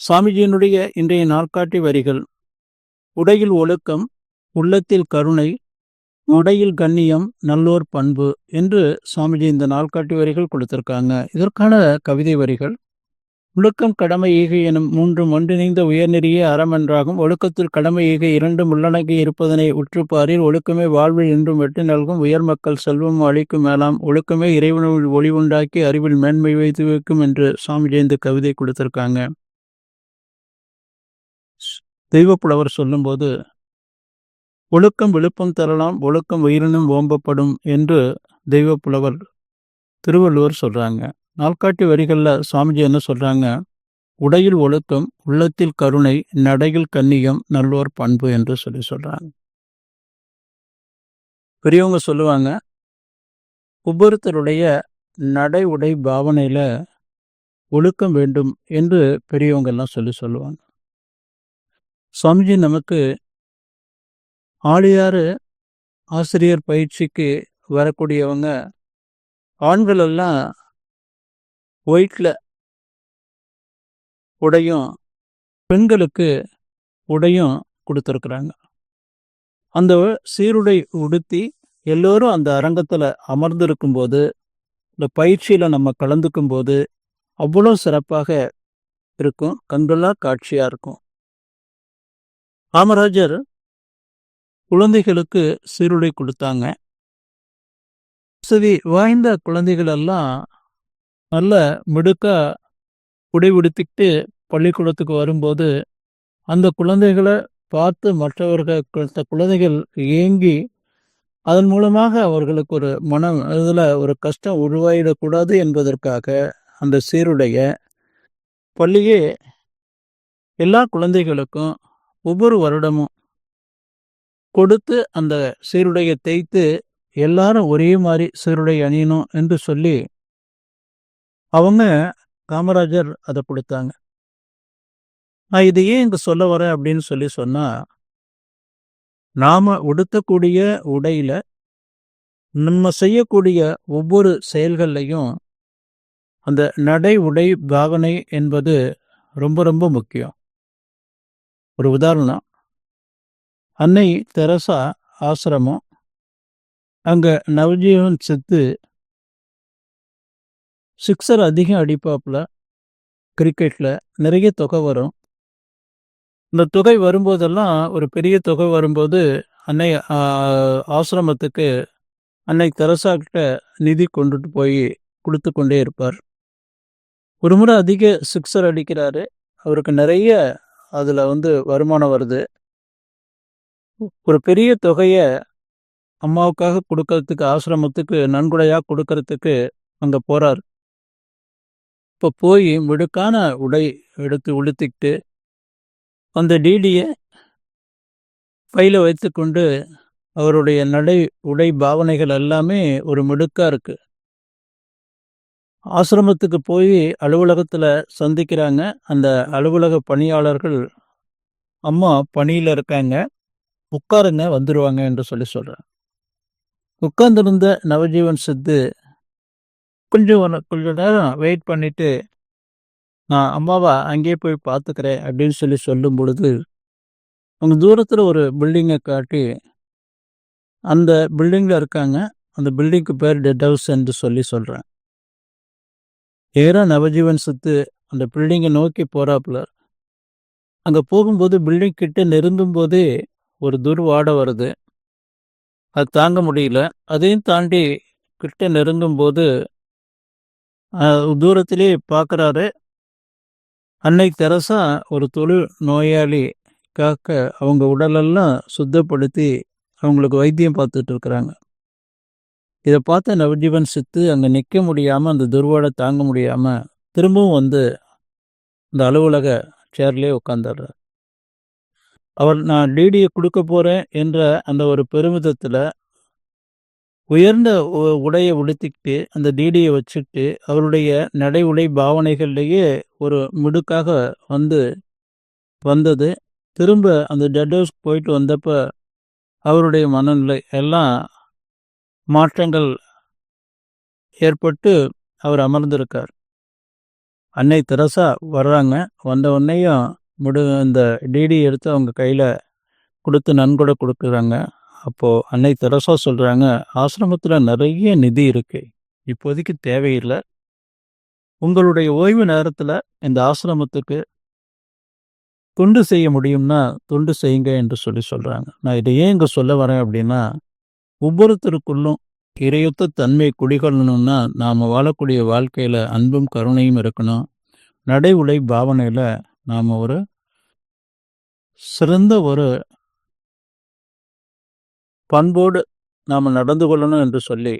சாமிஜியினுடைய இன்றைய நாட்காட்டி வரிகள். உடையில் ஒழுக்கம் உள்ளத்தில் கருணை உடையில் கண்ணியம் நல்லோர் பண்பு என்று சுவாமிஜி இந்த நாள்காட்டி வரிகள் கொடுத்திருக்காங்க. இதற்கான கவிதை வரிகள். ஒழுக்கம் கடமை ஈகை எனும் மூன்றும் ஒன்றிணைந்த உயர்நெறிய அறமென்றாகும். ஒழுக்கத்தில் கடமை ஈகை இரண்டும் உள்ளடங்கி இருப்பதனை உற்றுப்பாரில் ஒழுக்கமே வாழ்வில் என்றும் வெற்றி நல்கும். உயர் மக்கள் செல்வம் அளிக்கும் மேலாம். ஒழுக்கமே இறைவனில் ஒளி உண்டாக்கி அறிவில் மேன்மை வைத்து வைக்கும் என்று சுவாமிஜி இந்த கவிதை கொடுத்திருக்காங்க. தெய்வப்புலவர் சொல்லும்போது ஒழுக்கம் விழுப்பம் தரலாம் ஒழுக்கம் உயிரினும் ஓம்பப்படும் என்று தெய்வப்புலவர் திருவள்ளுவர் சொல்றாங்க. நாள்காட்டி வரிகளில் சுவாமிஜி என்ன சொல்றாங்க? உடையில் ஒழுக்கம் உள்ளத்தில் கருணை நடையில் கண்ணியம் நல்லோர் பண்பு என்று சொல்லி சொல்றாங்க. பெரியவங்க சொல்லுவாங்க ஒவ்வொருத்தருடைய நடை உடை பாவனையில ஒழுக்கம் வேண்டும் என்று பெரியவங்க எல்லாம் சொல்லி சொல்லுவாங்க. சுவாமிஜி நமக்கு ஆளியாறு ஆசிரியர் பயிற்சிக்கு வரக்கூடியவங்க ஆண்கள் எல்லாம் ஒயிட்டில் உடையும் பெண்களுக்கு உடையும் கொடுத்துருக்குறாங்க. அந்த சீருடை உடுத்தி எல்லோரும் அந்த அரங்கத்தில் அமர்ந்திருக்கும்போது இந்த பயிற்சியில் நம்ம கலந்துக்கும் போது அவ்வளோ சிறப்பாக இருக்கும் கண்கொள்ளா காட்சியாக இருக்கும். காமராஜர் குழந்தைகளுக்கு சீருடை கொடுத்தாங்க. வசதி வாய்ந்த குழந்தைகள் எல்லாம் நல்ல மிடுக்கா உடை உடுத்திக்கிட்டு பள்ளிக்கூடத்துக்கு வரும்போது அந்த குழந்தைகளை பார்த்து மற்றவர்கள் குழந்தைகள் ஏங்கி அதன் மூலமாக அவர்களுக்கு ஒரு மனம் இதில் ஒரு கஷ்டம் உருவாயிடக்கூடாது என்பதற்காக அந்த சீருடைய பள்ளியே எல்லா குழந்தைகளுக்கும் ஒவ்வொரு வருடமும் கொடுத்து அந்த சீருடையை தேய்த்து எல்லாரும் ஒரே மாதிரி சீருடை அணியணும் என்று சொல்லி அவங்க காமராஜர் அதை கொடுத்தாங்க. நான் இது ஏன் இங்க சொல்ல வரேன் அப்படின்னு சொல்லி சொன்னா நாம உடுத்தக்கூடிய உடையில நம்ம செய்யக்கூடிய ஒவ்வொரு செயல்கள்லையும் அந்த நடை உடை பாவனை என்பது ரொம்ப ரொம்ப முக்கியம். ஒரு உதாரணம். அன்னை தெரசா ஆசிரமம். அங்கே நவஜீவன் செத்து சிக்ஸர் அதிகம் அடிப்பாப்பில். கிரிக்கெட்டில் நிறைய தொகை வரும். இந்த தொகை வரும்போதெல்லாம் ஒரு பெரிய தொகை வரும்போது அன்னை ஆசிரமத்துக்கு அன்னை தெரசா கிட்ட நிதி கொண்டுட்டு போய் கொடுத்து கொண்டே இருப்பார். ஒரு முறை அதிக சிக்ஸர் அடிக்கிறாரு. அவருக்கு நிறைய அதுல வந்து வருமானம் வருது. ஒரு பெரிய தொகையை அம்மாவுக்காக கொடுக்கறதுக்கு ஆசிரமத்துக்கு நன்கொடையா கொடுக்கறதுக்கு அங்க போறார். இப்போ போய் மிடுக்கான உடை எடுத்து உடுத்திக்கிட்டு அந்த டிடியை பையில வைத்துக்கொண்டு அவருடைய நடை உடை பாவனைகள் எல்லாமே ஒரு மிடுக்கா இருக்கு. ஆசிரமத்துக்கு போய் அலுவலகத்தில் சந்திக்கிறாங்க. அந்த அலுவலக பணியாளர்கள் அம்மா பணியில் இருக்காங்க. உட்காருங்க வந்துடுவாங்க என்று சொல்லி சொல்கிறேன் உட்கார்ந்திருந்த நவஜீவன் சித்து கொஞ்சம் கொஞ்ச நேரம் வெயிட் பண்ணிவிட்டு நான் அம்மாவை அங்கேயே போய் பார்த்துக்கிறேன் அப்படின்னு சொல்லி சொல்லும் பொழுது அவங்க தூரத்தில் ஒரு பில்டிங்கை காட்டி அந்த பில்டிங்கில் இருக்காங்க. அந்த பில்டிங்க்கு பேர் டெட் ஹவுஸ் என்று சொல்லி சொல்கிறேன் ஏறா நவஜீவன் சுத்து அந்த பில்டிங்கை நோக்கி போறாப்புல. அங்கே போகும்போது பில்டிங் கிட்ட நெருங்கும் போதே ஒரு துர்வாடை வருது. அது தாங்க முடியல. அதையும் தாண்டி கிட்ட நெருங்கும் போது தூரத்திலே பார்க்குறாரு அன்னை தெரசா ஒரு தொழில் நோயாளி காக்க அவங்க உடலெல்லாம் சுத்தப்படுத்தி அவங்களுக்கு வைத்தியம் பார்த்துட்டு இருக்கிறாங்க. இதை பார்த்த நவஜீவன் சித்து அங்கே நிற்க முடியாமல் அந்த துர்வாடை தாங்க முடியாமல் திரும்பவும் வந்து அந்த அலுவலக சேர்லேயே உட்காந்துடுறார் அவர் நான் டிடியை கொடுக்க போகிறேன் என்ற அந்த ஒரு பெருமிதத்தில் உயர்ந்த உ- உடையை உடுத்திக்கிட்டு அந்த டிடியை வச்சுக்கிட்டு அவருடைய நடை உடை பாவனைகள்லேயே ஒரு மிடுக்காக வந்து வந்தது. திரும்ப அந்த டெட் ஹவுஸ்க்கு போயிட்டு வந்தப்போ அவருடைய மனநிலை எல்லாம் மாற்றங்கள் ஏற்பட்டு அவர் அமர்ந்திருக்கார். அன்னை தெரசா வர்றாங்க. வந்த உடனேயும் முடு அந்த டிடி எடுத்து அவங்க கையில் கொடுத்து நன்கொடை கொடுக்குறாங்க. அப்போது அன்னை தெரசா சொல்கிறாங்க ஆசிரமத்தில் நிறைய நிதி இருக்கு. இப்போதைக்கு தேவையில்லை. உங்களுடைய ஓய்வு நேரத்தில் இந்த ஆசிரமத்துக்கு தொண்டு செய்ய முடியும்னா தொண்டு செய்யுங்க என்று சொல்லி சொல்கிறாங்க நான் இதை ஏன் இங்கே சொல்ல வரேன் அப்படின்னா ஒவ்வொருத்தருக்குள்ளும் இறையொத்த தன்மை குடிகொள்ளணும்னா நாம் வாழக்கூடிய வாழ்க்கையில் அன்பும் கருணையும் இருக்கணும். நடை உடை பாவனையில் நாம் ஒரு சிறந்த ஒரு பண்போடு நாம் நடந்து கொள்ளணும் என்று சொல்லி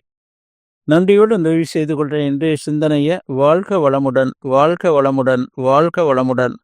நன்றியோடு நிறைவு செய்து கொள்கிற இன்றைய சிந்தனையை வாழ்க வளமுடன் வாழ்க வளமுடன் வாழ்க வளமுடன்.